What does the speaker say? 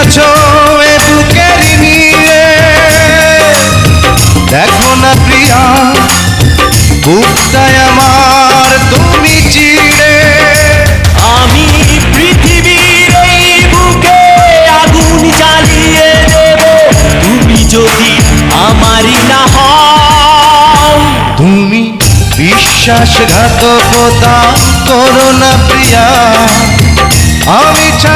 আছো এ বুকের নিয়ে দেখো না প্রিয়া বুকটায় আমার তুমি চিড়ে আমি পৃথিবীর এই বুকে আগুন জ্বালিয়ে দেব। তুমি যদি আমারই না হও। তুমি বিশ্বাসঘাতকতা করো না প্রিয়া। আমি চাই